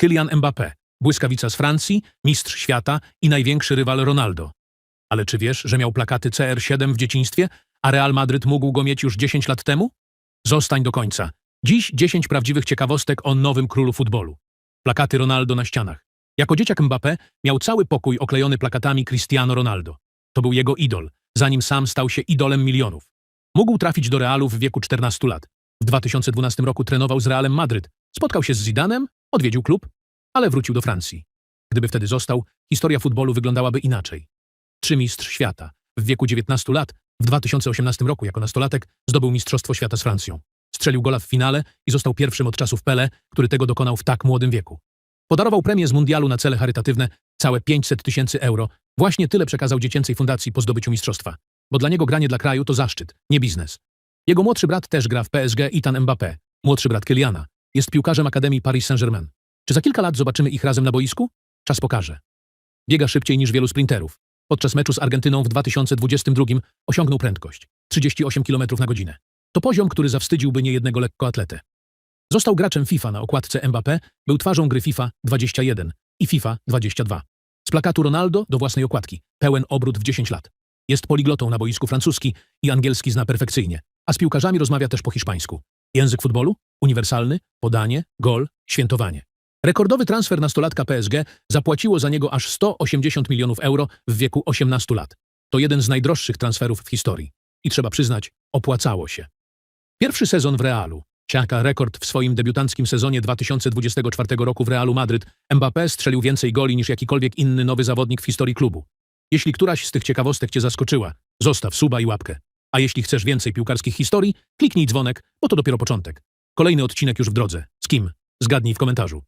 Kylian Mbappé, błyskawica z Francji, mistrz świata i największy rywal Ronaldo. Ale czy wiesz, że miał plakaty CR7 w dzieciństwie, a Real Madryt mógł go mieć już 10 lat temu? Zostań do końca. Dziś 10 prawdziwych ciekawostek o nowym królu futbolu. Plakaty Ronaldo na ścianach. Jako dzieciak Mbappé miał cały pokój oklejony plakatami Cristiano Ronaldo. To był jego idol, zanim sam stał się idolem milionów. Mógł trafić do Realu w wieku 14 lat. W 2012 roku trenował z Realem Madryt. Spotkał się z Zidanem, odwiedził klub, ale wrócił do Francji. Gdyby wtedy został, historia futbolu wyglądałaby inaczej. Trzy mistrz świata. W wieku 19 lat, w 2018 roku jako nastolatek, zdobył Mistrzostwo Świata z Francją. Strzelił gola w finale i został pierwszym od czasów Pele, który tego dokonał w tak młodym wieku. Podarował premię z mundialu na cele charytatywne, całe 500 tysięcy euro. Właśnie tyle przekazał dziecięcej fundacji po zdobyciu mistrzostwa. Bo dla niego granie dla kraju to zaszczyt, nie biznes. Jego młodszy brat też gra w PSG Itan Mbappé, młodszy brat Kyliana. Jest piłkarzem Akademii Paris Saint-Germain. Czy za kilka lat zobaczymy ich razem na boisku? Czas pokaże. Biega szybciej niż wielu sprinterów. Podczas meczu z Argentyną w 2022 osiągnął prędkość 38 km na godzinę. To poziom, który zawstydziłby niejednego lekkoatletę. Został graczem FIFA na okładce Mbappé, był twarzą gry FIFA 21 i FIFA 22. Z plakatu Ronaldo do własnej okładki, pełen obrót w 10 lat. Jest poliglotą na boisku francuski i angielski zna perfekcyjnie, a z piłkarzami rozmawia też po hiszpańsku. Język futbolu? Uniwersalny, podanie, gol, świętowanie. Rekordowy transfer nastolatka PSG zapłaciło za niego aż 180 milionów euro w wieku 18 lat. To jeden z najdroższych transferów w historii. I trzeba przyznać, opłacało się. Pierwszy sezon w Realu. Siaka rekord w swoim debiutanckim sezonie 2024 roku w Realu Madryt. Mbappé strzelił więcej goli niż jakikolwiek inny nowy zawodnik w historii klubu. Jeśli któraś z tych ciekawostek Cię zaskoczyła, zostaw suba i łapkę. A jeśli chcesz więcej piłkarskich historii, kliknij dzwonek, bo to dopiero początek. Kolejny odcinek już w drodze. Z kim? Zgadnij w komentarzu.